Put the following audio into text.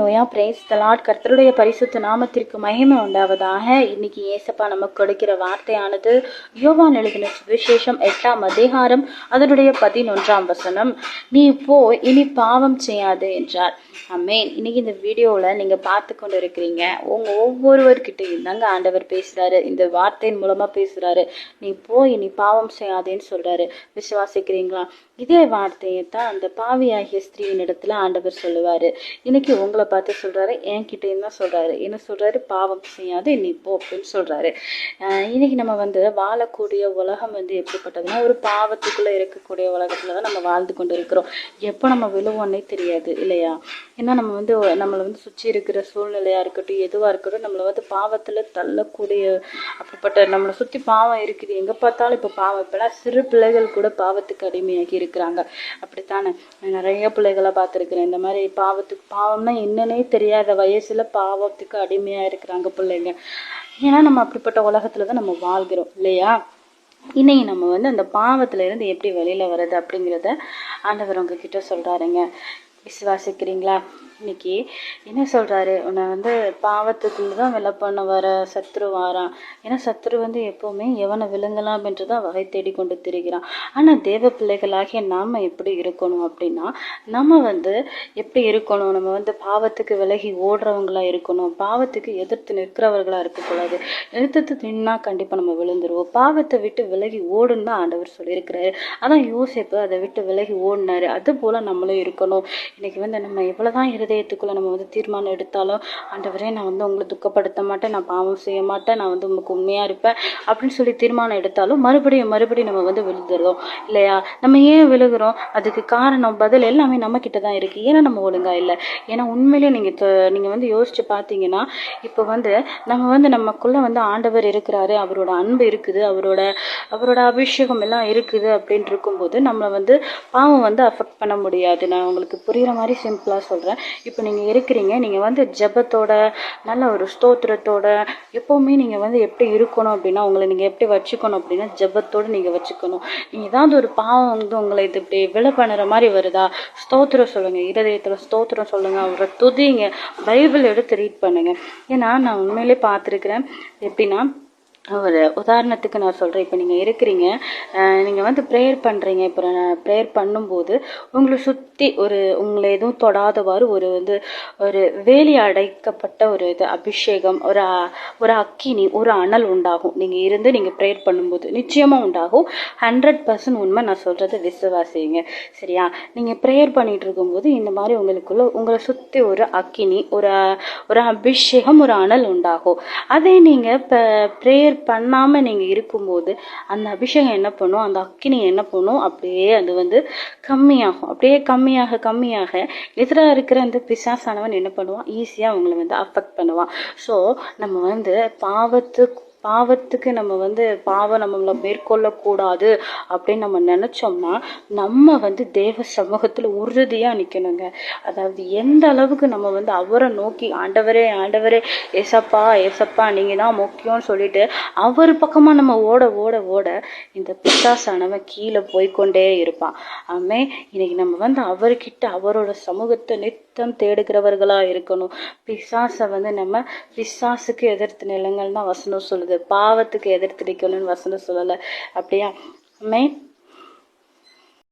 Loya brace தலாட் கர்த்தருடைய பரிசுத்த நாமத்திற்கு மகிமை உண்டாவதாக. இன்னைக்கு ஏசப்பா நமக்கு கொடுக்கிற வார்த்தையானது யோவான் எழுதின சுவிசேஷம் எட்டாம் அதிகாரம் அதனுடைய பதினொன்றாம் வசனம். நீ போ இனி பாவம் செய்யாது என்றார். அமேன் இன்னைக்கு இந்த வீடியோவில் நீங்கள் பார்த்து கொண்டு இருக்கிறீங்க உங்கள் ஒவ்வொருவர்கிட்டையும் தாங்க ஆண்டவர் பேசுகிறாரு இந்த வார்த்தையின் மூலமாக பேசுகிறாரு நீ போ இனி பாவம் செய்யாதேன்னு சொல்கிறாரு விசுவாசிக்கிறீங்களா? இதே வார்த்தையை தான் அந்த பாவியாகிய ஸ்திரீயின் இடத்துல ஆண்டவர் சொல்லுவார். இன்னைக்கு உங்களை பார்த்து சொல்கிறாரு என்கிட்டயும் தான் சொல்கிறாரு என்ன சொல்கிறாரு பாவம் செய்யாது நீ போ அப்படின்னு சொல்கிறாரு இன்னைக்கு நம்ம வந்து வாழக்கூடிய உலகம் வந்து எப்படிப்பட்டதுன்னா ஒரு பாவத்துக்குள்ளே இருக்கக்கூடிய உலகத்தில் தான் நம்ம வாழ்ந்து கொண்டு இருக்கிறோம் எப்போ நம்ம விழுவோன்னே தெரியாது இல்லையா? ஏன்னா நம்ம வந்து நம்மளை வந்து சுற்றி இருக்கிற சூழ்நிலையாக இருக்கட்டும் எதுவாக இருக்கட்டும் நம்மளை வந்து பாவத்தில் தள்ளக்கூடிய அப்படிப்பட்ட நம்மளை சுற்றி பாவம் இருக்குது. எங்கே பார்த்தாலும் இப்போ பாவம் இப்போலாம் சிறு பிள்ளைகள் கூட பாவத்துக்கு அடிமையாகி இருக்கிறாங்க. அப்படித்தானே? நிறைய பிள்ளைகளை பார்த்துருக்குறேன். இந்த மாதிரி பாவத்துக்கு பாவம்னா என்னன்னே தெரியாத வயசில் பாவத்துக்கு அடிமையாக இருக்கிறாங்க பிள்ளைங்க. ஏன்னா நம்ம அப்படிப்பட்ட உலகத்தில் தான் நம்ம வாழ்கிறோம் இல்லையா? இன்னைக்கு நம்ம வந்து அந்த பாவத்துல இருந்து எப்படி வெளியில வர்றது அப்படிங்கிறத ஆண்டவர் உங்ககிட்ட சொல்றாருங்க. விசுவாசிக்கிறீங்களா? இன்னைக்கு என்ன சொல்கிறாரு உன்னை வந்து பாவத்துக்குள்ள தான் வில பண்ண வர சத்ரு வாரான் ஏன்னா சத்ரு வந்து எப்போவுமே எவனை விழுங்கலாம் என்று தான் வகை தேடி கொண்டு திரிகிறான். ஆனால் தேவ பிள்ளைகளாகிய நாம் எப்படி இருக்கணும் அப்படின்னா நம்ம வந்து எப்படி இருக்கணும்? நம்ம வந்து பாவத்துக்கு விலகி ஓடுறவங்களாக இருக்கணும். பாவத்துக்கு எதிர்த்து நிற்கிறவர்களாக இருக்கக்கூடாது. எதிர்த்து நின்னா கண்டிப்பாக நம்ம விழுந்துருவோம். பாவத்தை விட்டு விலகி ஓடுன்னு தான் ஆண்டவர் சொல்லியிருக்கிறாரு. அதான் யோசிப்பு அதை விட்டு விலகி ஓடினாரு. அது போல் நம்மளும் இருக்கணும். இன்னைக்கு வந்து நம்ம எவ்வளவுதான் இருதயத்துக்குள்ள நம்ம வந்து தீர்மானம் எடுத்தாலும் ஆண்டவரே நான் வந்து உங்களை துக்கப்படுத்த மாட்டேன். நான் பாவம் செய்ய மாட்டேன். நான் வந்து உங்களுக்கு உண்மையா இருப்பேன். அப்படின்னு சொல்லி தீர்மானம் எடுத்தாலும் மறுபடியும் மறுபடியும் நம்ம வந்து விழுந்துடுறோம். இல்லையா? நம்ம ஏன் விழுகிறோம்? அதுக்கு காரணம் பதில் எல்லாமே நம்ம கிட்ட தான் இருக்கு. ஏன்னா நம்ம ஒழுங்கா இல்லை. ஏன்னா உண்மையிலேயே நீங்க நீங்க வந்து யோசிச்சு பார்த்தீங்கன்னா இப்போ வந்து நம்ம வந்து நமக்குள்ள வந்து ஆண்டவர் இருக்கிறாரு. அவரோட அன்பு இருக்குது. அவரோட அவரோட அபிஷேகம் எல்லாம் இருக்குது அப்படின்ட்டு இருக்கும்போது நம்மளை வந்து பாவம் வந்து அஃபெக்ட் பண்ண முடியாது. நான் உங்களுக்கு புரியுற மாதிரி சிம்பிளாக சொல்கிறேன் இப்போ நீங்கள் இருக்கிறீங்க நீங்கள் வந்து ஜபத்தோட நல்ல ஒரு ஸ்தோத்திரத்தோட எப்போவுமே நீங்கள் வந்து எப்படி இருக்கணும் அப்படின்னா உங்களை நீங்கள் எப்படி வச்சுக்கணும் அப்படின்னா ஜெபத்தோடு நீங்கள் வச்சுக்கணும். நீங்கள் ஏதாவது ஒரு பாவம் வந்து உங்களை இது இப்படி விலை பண்ணுற மாதிரி வருதா? ஸ்தோத்திரம் சொல்லுங்கள் இருதயத்தில் ஸ்தோத்திரம் சொல்லுங்கள் அவரை துதிங்க பைபிள் எடுத்து ரீட் பண்ணுங்கள் ஏன்னா நான் உண்மையிலே பார்த்துருக்குறேன் எப்படின்னா ஒரு உதாரணத்துக்கு நான் சொல்கிறேன் இப்போ நீங்கள் இருக்கிறீங்க நீங்கள் வந்து ப்ரேயர் பண்ணுறீங்க இப்போ நான் ப்ரேயர் பண்ணும்போது உங்களை சுற்றி ஒரு உங்களை எதுவும் தொடாதவாறு ஒரு வந்து ஒரு வேலி அடைக்கப்பட்ட ஒரு இது அபிஷேகம் ஒரு ஒரு அக்கினி ஒரு அனல் உண்டாகும். நீங்கள் இருந்து நீங்கள் ப்ரேயர் பண்ணும்போது நிச்சயமாக உண்டாகும். ஹண்ட்ரட் பர்சன்ட் உண்மை நான் சொல்கிறது விசுவாசிங்க. சரியா? நீங்கள் ப்ரேயர் பண்ணிகிட்டு இருக்கும்போது இந்த மாதிரி உங்களுக்குள்ள உங்களை சுற்றி ஒரு அக்கினி ஒரு ஒரு அபிஷேகம் ஒரு அனல் உண்டாகும். அதே நீங்கள் இப்போ ப்ரேயர் பண்ணாமல் நீங்கள் இருக்கும்போது அந்த அபிஷேகம் என்ன பண்ணும்? அந்த அக்கினி என்ன பண்ணும்? அப்படியே அது வந்து கம்மியாகும். அப்படியே கம்மியாக கம்மியாக எதிராக இருக்கிற அந்த பிசாசானவன் என்ன பண்ணுவான்? ஈஸியாக அவங்கள வந்து அஃபெக்ட் பண்ணுவான். ஸோ நம்ம வந்து பாவத்துக்கு பாவத்துக்கு நம்ம வந்து பாவம் நம்மளை மேற்கொள்ளக்கூடாது அப்படின்னு நம்ம நினைச்சோம்னா நம்ம வந்து தேவ சமூகத்தில் உறுதியாக நிற்கணுங்க அதாவது எந்த அளவுக்கு நம்ம வந்து அவரை நோக்கி ஆண்டவரே ஆண்டவரே ஏசப்பா ஏசப்பா நீங்கள் தான் முக்கியம்னு சொல்லிட்டு அவர் பக்கமாக நம்ம ஓட ஓட ஓட இந்த பிசாசானவன் கீழே போய்க்கொண்டே இருப்பான். ஆமே இன்னைக்கு நம்ம வந்து அவர்கிட்ட அவரோட சமூகத்தை நித்தம் தேடுகிறவர்களா இருக்கணும். பிசாசை வந்து நம்ம பிசாசுக்கு எதிர்த்து நிலங்கள் தான் வசனம் சொல்லுது. பாவத்துக்கு எதிர்த்து நிற்கணும்னு வசனம் சொல்லலை. அப்படியா? ஆமே